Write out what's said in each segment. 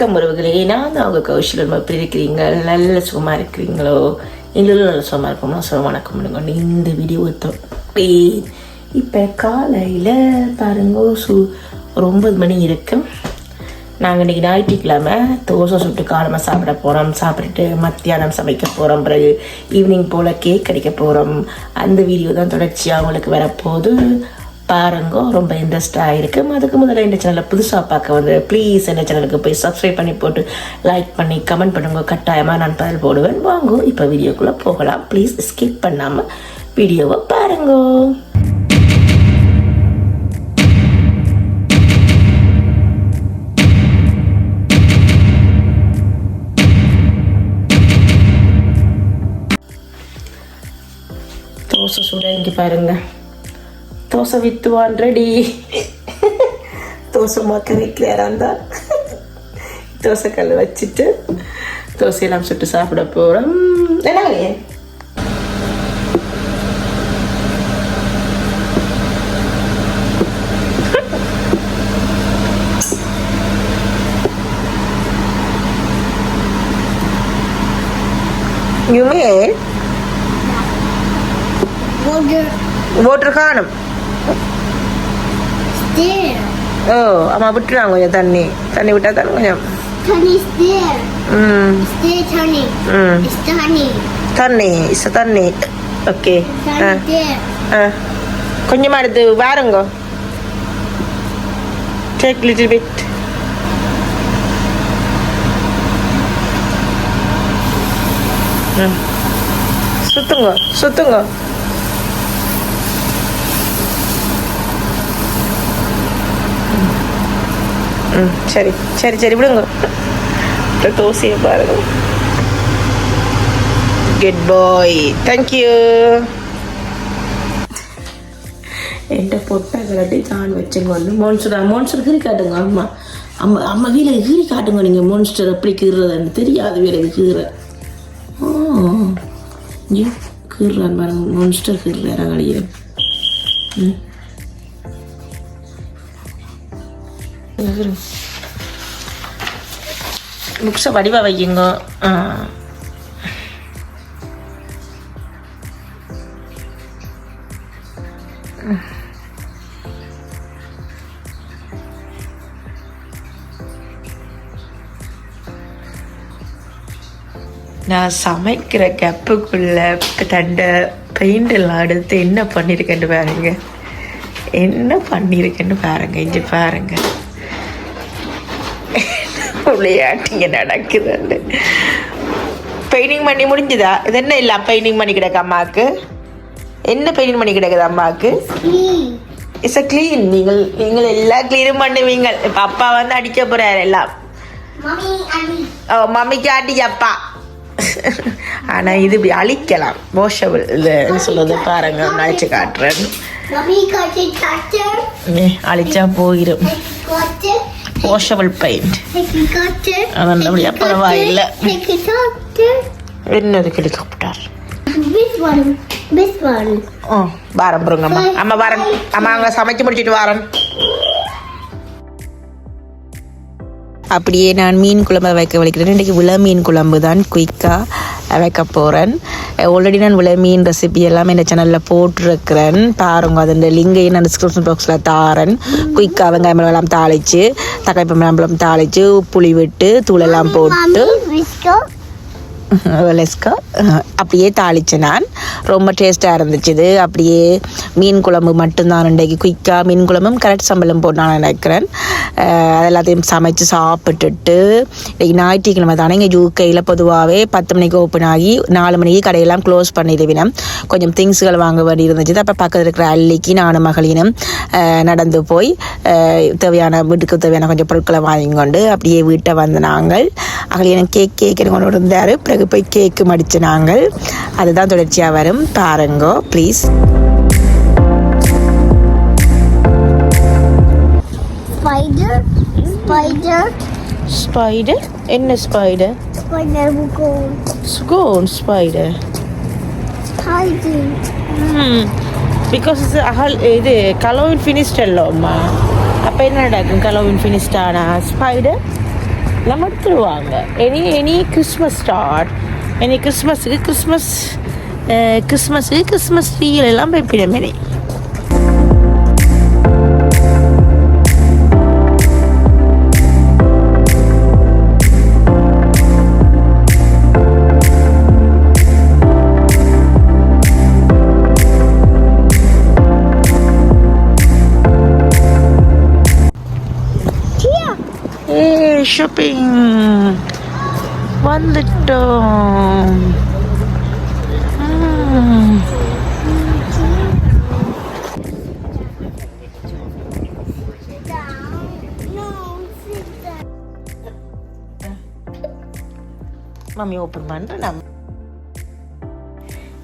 வணக்கம் உறவுகளே. நான் தான் அவங்க கௌஷலம் எப்படி இருக்கிறீங்க? நல்ல சுகமாக இருக்கிறீங்களோ? எங்களும் நல்ல சுகமாக இருக்கோம்னா சொல்ல வணக்கம் பண்ணுங்க இந்த வீடியோ இப்போ காலையில் பாருங்க சு ஒரு மணி இருக்கு. நாங்கள் இன்றைக்கி ஞாயிற்றுக்கிழமை. தோசை சுட்டு காலமாக சாப்பிட போகிறோம் சாப்பிட்டுட்டு மத்தியானம் சமைக்க போகிறோம் பிறகு ஈவினிங் போல் கேக் கிடைக்க போகிறோம் அந்த வீடியோ தான் தொடர்ச்சியாக அவங்களுக்கு வரப்போகுது. பாருங்க. ரொம்ப இன்ட்ரெஸ்டாக இருக்கும் அதுக்கு முதல்ல இந்த சேனலை புதுசாக பார்க்க வந்து ப்ளீஸ் என்ன சேனலுக்கு போய் சப்ஸ்கிரைப் பண்ணி போட்டு லைக் பண்ணி கமெண்ட் பண்ணுங்க. கட்டாயமாக நான் பதில் போடுவேன். வாங்க இப்போ வீடியோக்குள்ளே போகலாம். ப்ளீஸ் ஸ்கிப் பண்ணாமல் வீடியோவை பாருங்க. தோசை சுட இங்கே பாருங்க. தோசை வித்துவான் ரெடி தோசை மாக்க வைக்கிறாரான் தான் தோசை கல் வச்சுட்டு தோசையெல்லாம் சுட்டு சாப்பிட போகிறோம் என்னங்க Water. ஓட்டர் காணும். ஓ அம்மா விட்டுறாங்க கொஞ்சம் தண்ணி. தண்ணி விட்டா தானே கொஞ்சம். தண்ணி. இஸ் தண்ணி. ஓகே கொஞ்சமாக எடுத்து வாருங்க. டேக் லிட்டில் பிட் சுத்துங்க. சுத்துங்க. ம் சரி சரி சரி விடுங்க தோசையை பாருங்க குட் பாய் தேங்க்யூ என்கிட்ட பொட்டை கலட்டி தான் வச்சுங்க வந்து மோன்ஸ்டர் மோன்ஸ்டர் கீறி காட்டுங்க அம்மா அம்மா அம்மா வீட்டுக்கு கீறி காட்டுங்க நீங்கள் மோன்ஸ்டர் எப்படி கீறுறதுன்னு தெரியாது வீட்டுக்கு கீற ஓ இங்கே கீறுறான் பாருங்க மோன்ஸ்டர் கீறுறாரு அழிய ம் புக்ஸை வடிவாக வையுங்க. நான் சமைக்கிற கப்புக்குள்ளே தண்டை பெயிண்ட் எல்லாம் எடுத்து என்ன பண்ணியிருக்கேன்னு பாருங்க. என்ன பண்ணியிருக்கேன்னு பாருங்க இங்கே பாருங்க. விளையாட்டுங்க நடக்குதுன்னு. பெயிண்டிங் பண்ணி முடிஞ்சுதா? இது என்ன இல்லை பெயிண்டிங் பண்ணி கிடக்கு அம்மாவுக்கு என்ன பெயிண்டிங் பண்ணி கிடக்குது அம்மாவுக்கு. இட்ஸ் அ க்ளீன் நீங்கள் நீங்கள் எல்லாம் க்ளீனும் பண்ணுவீங்க. இப்போ அப்பா வந்து அடிக்க போறாரு எல்லாம். ஓ மம்மிக்கு அடி அப்பா. ஆனா இது இப்படி அழிக்கலாம். வாஷபிள் இது சொல்றது? பாருங்க அழிச்சு காட்டுறேன். அழிச்சா போயிடும். Washable paint. அதான் அப்படியா பரவாயில்ல. என்னது helicopter This one. This one. ஓ வாரம் பாருங்கம்மா. அம்மா வாரம் அம்மா அங்கே சமைச்சு முடிச்சிட்டு வாரம் அப்படியே நான் மீன் குழம்பு வைக்க வலிக்கிறேன். இன்றைக்கி விள மீன் குழம்பு தான் குயிக்காக வைக்க போகிறேன் ஆல்ரெடி நான் விள மீன் ரெசிபி எல்லாம் இந்த சேனலில் போட்டிருக்கிறேன். பாருங்க அதோட லிங்கையும் நான் டிஸ்கிரிப்ஷன் பாக்ஸில் தாரேன். குயிக்காக வெங்காயம் எல்லாம் தாளித்து தக்காளி பழம் தாளித்து புளி விட்டு தூளெல்லாம் போட்டு. லெஸ்கா அப்படியே தாளித்தேன் நான். ரொம்ப டேஸ்ட்டாக இருந்துச்சு இது. அப்படியே மீன் குழம்பு மட்டும்தான் இன்றைக்கு குயிக்காக மீன் குழம்பும் கரெக்ட் சம்பளம் போட்டு நான் நினைக்கிறேன். அது எல்லாத்தையும் சமைச்சு சாப்பிட்டுட்டு இன்றைக்கி ஞாயிற்றுக்கிழமை தானே இங்கே யூகேயில் பொதுவாகவே பத்து மணிக்கு ஓப்பன் ஆகி நாலு மணிக்கு கடையெல்லாம் க்ளோஸ் பண்ணிடுவினம் கொஞ்சம் திங்ஸ்கள் வாங்க வேண்டி இருந்துச்சு அப்போ பக்கத்தில் இருக்கிற அள்ளிக்கு நானும் மகளினும் நடந்து போய் தேவையான வீட்டுக்கு தேவையான கொஞ்சம் பொருட்களை வாங்கி கொண்டு அப்படியே வீட்டை வந்து நாங்கள் அகலியனும் கேக் கேக் கொண்டு இருந்தார் பிறகு போய் கேக்கு மடிச்சு நாங்கள் அதுதான் தொடர்ச்சியாக வரும். பாருங்கோ ப்ளீஸ் ஸ்பைடர் என்ன Spider? Will go ஸ்கோன் ஸ்பைடர் hiding. பிகாஸ் இது அகல் இது கலோவின் ஃபினிஷ்ட் அல்லோம்மா அப்போ என்ன நடக்கும் கலோவின் ஃபினிஷ்ட் ஸ்பைடர் நம்ம எடுத்துருவாங்க any any Christmas start any கிறிஸ்மஸுக்கு Christmas கிறிஸ்மஸுக்கு கிறிஸ்மஸ் ட்ரீகள் எல்லாம் வைப்பிட ஷாப்பிங் வந்துட்டோம் மம்மி ஓப்பன் பண்ணுறேன் நான்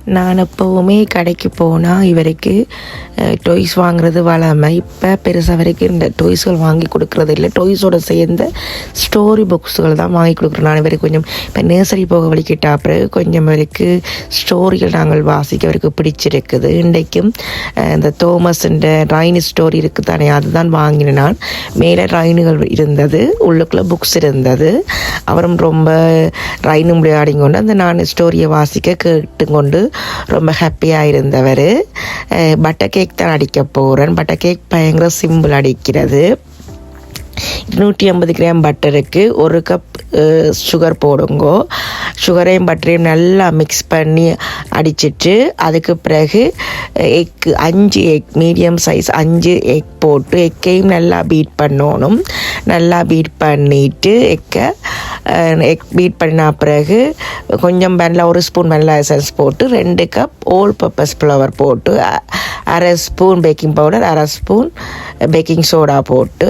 நான் எப்போவுமே கடைக்கு போனால் இவருக்கு டொய்ஸ் வாங்குறது வளமை இப்போ பெருசாக வரைக்கும் இந்த டொய்ஸ்கள் வாங்கி கொடுக்கறது இல்லை. டொய்ஸோட சேர்ந்த ஸ்டோரி புக்ஸுகள் தான் வாங்கி கொடுக்குறோம். நான் வரைக்கும் கொஞ்சம் இப்போ நர்சரி போக வலிக்கிட்டா பிறகு கொஞ்சம் இவருக்கு ஸ்டோரிகள் நாங்கள் வாசிக்க அவருக்கு பிடிச்சிருக்குது. இன்றைக்கும் இந்த தோமஸ் இந்த ரைனு ஸ்டோரி இருக்குது தானே அதுதான் வாங்கினேன். நான் மேலே ரைனுகள் இருந்தது உள்ளுக்குள்ளே புக்ஸ் இருந்தது. அவரும் ரொம்ப ரைனும் விளையாடிங்கொண்டு அந்த நான் ஸ்டோரியை வாசிக்க கேட்டுக்கொண்டு ரொம்ப ஹாப்பியாக இருந்தவர். பட்டர் கேக் தான் அடிக்க போகிறேன் பட்டர் கேக் பயங்கர சிம்பிள் அடிக்கிறது. நூற்றி ஐம்பது கிராம் பட்டருக்கு ஒரு கப் சுகர் போடுங்கோ. சுகரையும் பட்டரையும் நல்லா மிக்ஸ் பண்ணி அடிச்சிட்டு அதுக்கு பிறகு எக் அஞ்சு எக் மீடியம் சைஸ் அஞ்சு எக் போட்டு எக்கையும் நல்லா பீட் பண்ணணும். நல்லா பீட் பண்ணிட்டு எக்கை எக் பீட் பண்ண பிறகு கொஞ்சம் வெனிலா ஒரு ஸ்பூன் வெள்ளை எசன்ஸ் போட்டு ரெண்டு கப் ஓல் பர்பஸ் ஃப்ளவர் போட்டு அரை ஸ்பூன் பேக்கிங் பவுடர் அரை ஸ்பூன் பேக்கிங் சோடா போட்டு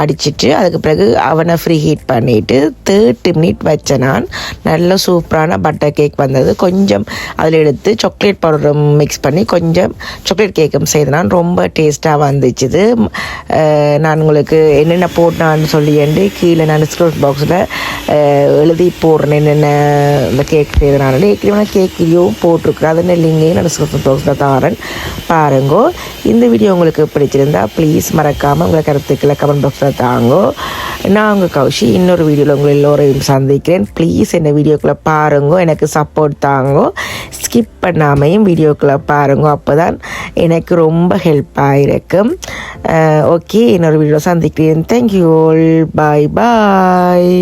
அடிச்சிட்டு அதுக்கு பிறகு அவனை ஃப்ரீ ஹீட் பண்ணிவிட்டு தேர்ட்டி மினிட் வச்ச நான் நல்ல சூப்பரான பட்டர் கேக் வந்தது. கொஞ்சம் அதில் எடுத்து சாக்லேட் பவுடரும் மிக்ஸ் பண்ணி கொஞ்சம் சாக்லேட் கேக்கும் செய்து நான் ரொம்ப டேஸ்ட்டாக வந்துச்சுது. நான் உங்களுக்கு என்னென்ன போட்டான்னு சொல்லியேண்டு கீழே நான் டிஸ்கிரிப்ஷன் பாக்ஸில் எழுதி போடுறேன் என்னென்ன இந்த கேக் செய்தனால ஏற்கனவே கேக் வீடியோவும் போட்டிருக்கிறேன் அது லிங்கையும் நான் டிஸ்கிரிப்ஷன் தாரன் பாருங்கோ இந்த வீடியோ உங்களுக்கு பிடிச்சிருந்தா ப்ளீஸ் மறக்காமல் உங்களை கருத்துக்களை கமெண்ட் பாக்ஸில் தாங்கோ நான் உங்கள் கௌஷி இன்னொரு வீடியோவில் உங்களை எல்லோரையும் சந்திக்கிறேன் ப்ளீஸ் என்ன வீடியோக்குள்ளே பாருங்கோ எனக்கு சப்போர்ட் தாங்கோ ஸ்கிப் பண்ணாமையும் வீடியோக்குள்ளே பாருங்கோ அப்போ தான் எனக்கு ரொம்ப ஹெல்ப்பாக இருக்கும் ஓகே இன்னொரு வீடியோ சந்திக்கிறேன் தேங்க்யூ ஆல் பாய் பாய்